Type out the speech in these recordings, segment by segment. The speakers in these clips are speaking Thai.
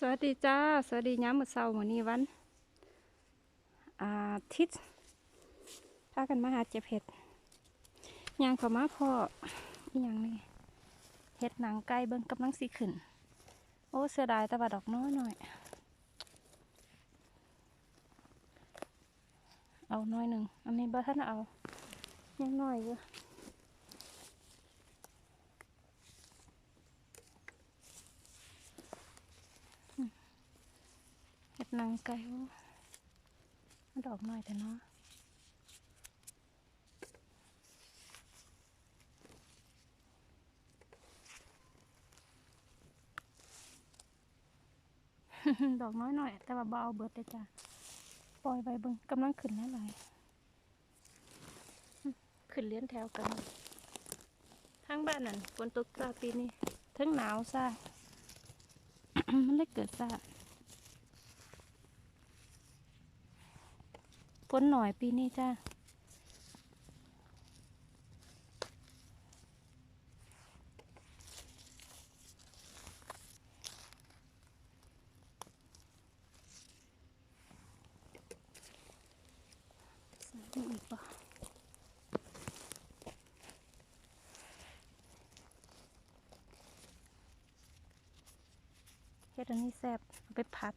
สวัสดีจ้า สวัสดีย้ำมือเช้ามื้อนี้วัน อาทิตย์พากันมาหาเจ็บเห็ดย่างข้ามาพ่ออีหยังนี่เห็ดหนังไก่เบิ่งกำลังสิขึ้น โอ้เสียดายแต่ว่าดอกน้อยหน่อย เอาน้อยหนึ่งอันนี้บ่ท่านเอายังน้อยอยู่ ดนังไก่โอ้มันดอกน้อยแต่เนาะดอกน้อยหน่อย แต่ว่าเบาเบิดเลยจ้ะปล่อยไปเบิ่งกำลังขึ้นแล้วหลายอืมขึ้นเลี้ยนแถวกันทางบ้านนั่นฝนตกซาปีนี้ทั้งหนาวซ่ามันเลยเกิดซ่า นหน่อยปีนี้จ้าอีกปะเฮ็ดอันนี้แซ่บเอาไปผัด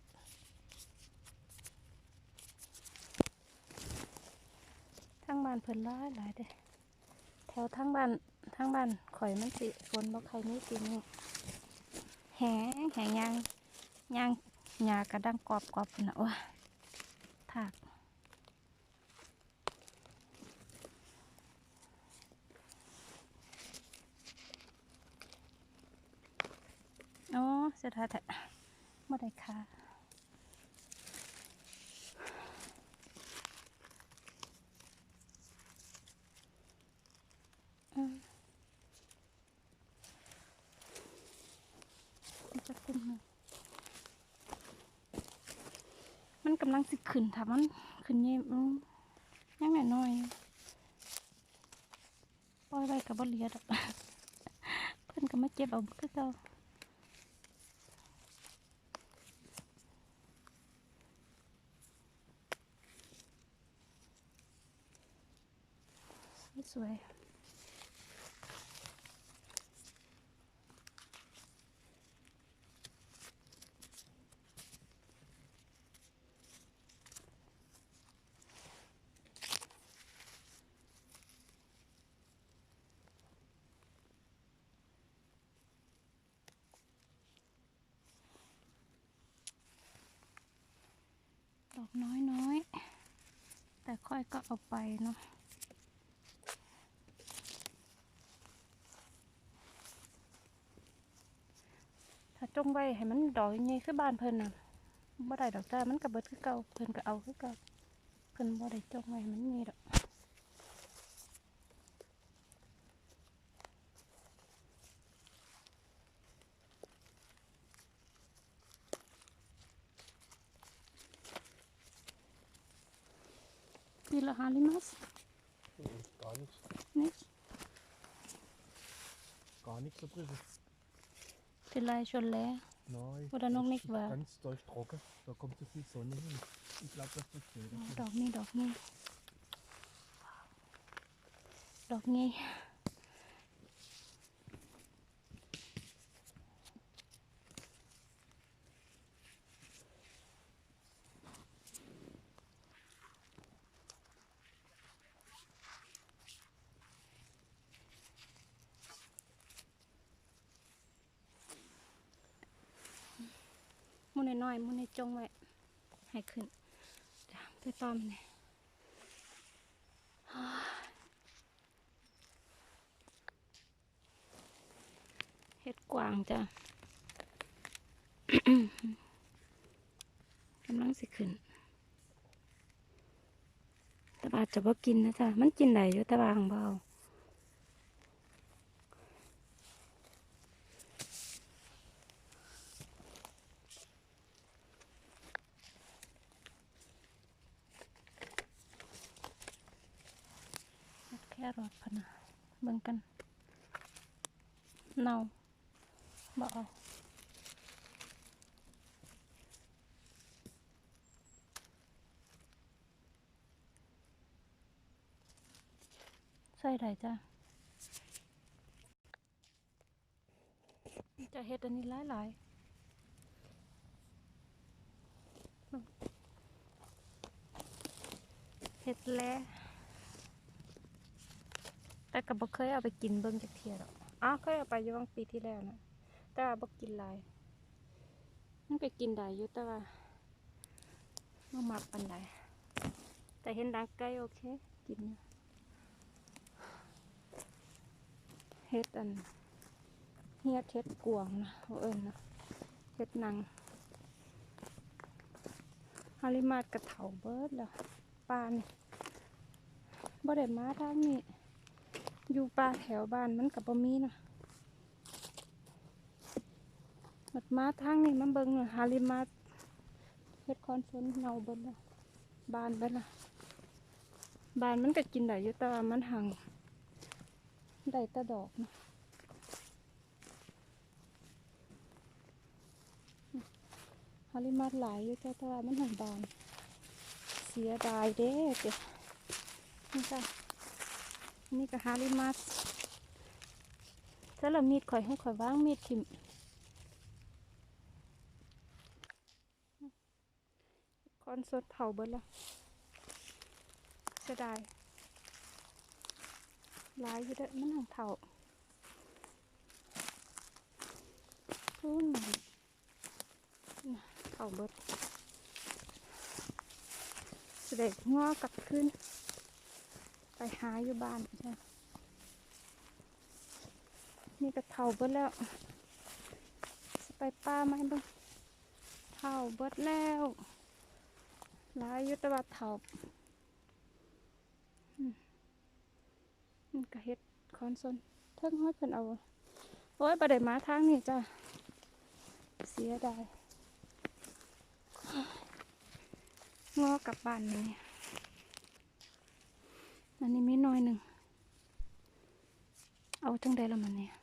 ทั้งบ้านเพิ่นหลายหลายเด้แถวทั้งบ้านทั้งบ้านข่อยมันสิฝนบ่ใครมีปีนี้แหงแหงยางยางหญ้ากระดังกรอบกรอบพุ่นน่ะโอ้ถากโอ้เสียดายแต่ไม่ได้ค่ะ มันจะขึ้นมามันกำลังสิขึ้นถ้ามันขึ้นเยี่ยมยังไงน้อยปล่อยไว้กับบ่เหลียดเพิ่อนก็มาเจ็บเอาคือเก่าสวย ดอกน้อยน้อยๆ แต่ค่อยก็เอาไปเนาะถ้าจงไว้ให้มันดอกใหญ่คือบ้านเพิ่นน่ะบ่ได้ดอกจ้ามันก็เบิดคือเก่าเพิ่นก็เอาคือเก่าเพิ่นบ่ได้จงไว้ให้มันใหญ่ดอก นี่ละหาลิมัส Gar nichts. นี่ Gar nichts da drin. เป็นลายชนแล้ว Nein. Oder noch das nicht ist wahr? Ganz durchtrocken. Da kommt so viel Sonne hin. Ich glaube, dass das geht. ดอกนี่ดอกนี่ มุนน้อยมุนจงไว้ให้ขึ้นจ้ะไปตอมเนี่ยเฮ็ดกวางจ้ะกำลังสิขึ้นต่บาจะบ่กินนะจ๊ะมันกินได้อยู่ต่บาของเบา ค่รอดพนะเบิ่งกันเน่าบเอาใส่ได้จ้ะจะเห็ดอันนี้หลายหลายเห็ดแล้ แต่ก็บ่เคยเอาไปกินเบิ่งจักเที่ยหรอกอ้าวเคยเอาไปอยู่บางปีที่แล้วนะแต่ว่าบ่กินหลายมันก็กินได้อยู่แต่ว่าบ่มักปานใดแต่เห็นดังไก่โอเคกินอยู่เฮ็ดอันเฮียดเฮ็ดกวางนะเอาเอิ้นนะเฮ็ดหนังฮาริมาดกระเถาเบิดแล้วปานบ่ได้มาทางนี้ อยู่ป่าแถวบ้านมันกับบ่มีนะบัดมาทางนี้มันเบิ่งน่ะฮาริมาเฮ็ดคอนเฟนเงาเบิดแล้วบานเบิดละบานมันก็กินได้อยู่แต่ว่ามันห่างได้แต่ดอกนะฮาริมาหลายอยู่แต่แต่ว่ามันห่างบาน เสียดายเด้เจ้ะนี่ค่ะ นี่ก็ฮาริมัสถ้าเรามีดข่อยให้ข่อยว่างมีดทิมคอนสดเผาเบิดแล้วเสียดายหลายอยู่เด้อมันหังเผาพูนน่ะเผาเบิดเสด็จงอกลับขึ้น ไปหาอยู่บ้านจ้ะนี่ก็เท่าเบิดแล้ว ไปป้าไหมบ้างเท่าเบิดแล้วหลายยุตวัดเท่าอืมก็เฮ็ดคอนซนเทิงห้อยเพิ่นเอา โอ้ยประเดี๋ยวมาทางนี่จ้ะ เสียดายงอกลับบ้านนี่ อันนี้มีน้อยหนึ่ง เอาจังได้ละมันเนี่ย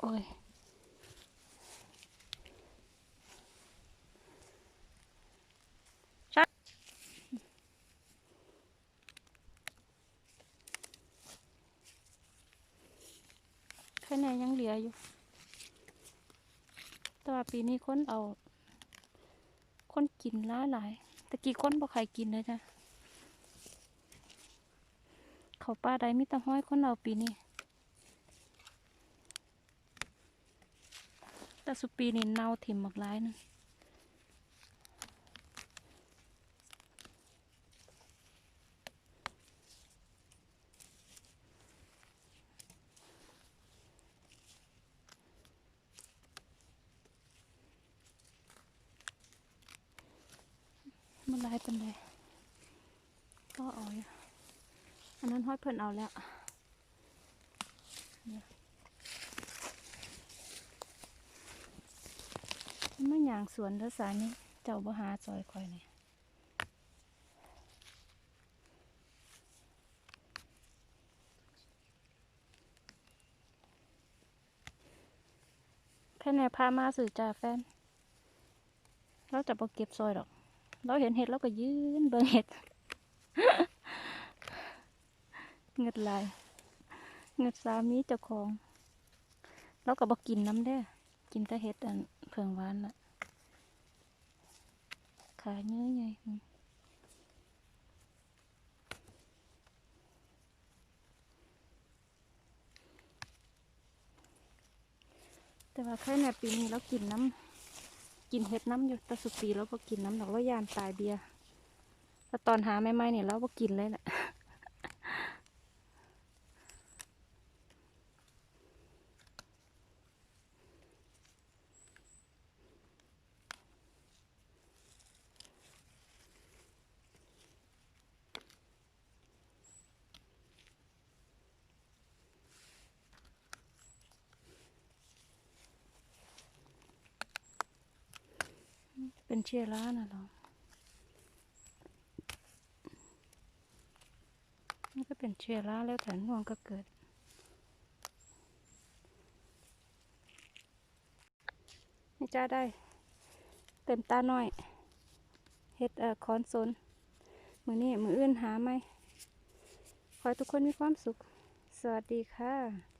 โอ้ยชักแค่ไหนยังเหลืออยู่ แต่ว่าปีนี้คนเอา คนกินหลายหลายๆแต่กี่คนบ่ใครกินเลยจ้ะเขาป้าใดมีต่ห้อยคนเอาปีนี้แต่สุปีนี้เน่าถิ่มหมากหลายนึง มันลายเป็นไดก็เอาอยู่อันนั้นห้อยเพิ่นเอาแล้วเมันไม่อย่างสวนแล้วสานี้เจ้าบ่หาซอยคอยเนี่ยแค่ไหนพามาสื่อจ่าแฟน เราจะบ่เก็บซอยดอก เราเห็นเห็ดเราก็ยืนเบิ่งเห็ดเงิดลายเงิดสามีเจ้าของเราก็บ่กินน้ำเด้กินแต่เห็ดอันเพิงหวานน่ะขาเนื้อไงแต่ว่าแค่ในปีนี้เรากินน้ำ กินเห็ดน้ำอยู่แต่สุปีแล้วก็กินน้ำดอกว่ายานตายเบียแล้วตอนหาไม่ไม่เนี่ยแล้วก็กินเลยแหละ เป็นเชื้อรานะเรามันก็เป็นเชื้อราแล้วแต่น่วงก็เกิด นี่จ้าได้ เต็มตาหน่อยเฮ็ดเอ่อคอนโซนมือนี้มืออื่นหาไหม ขอให้ทุกคนมีความสุข สวัสดีค่ะ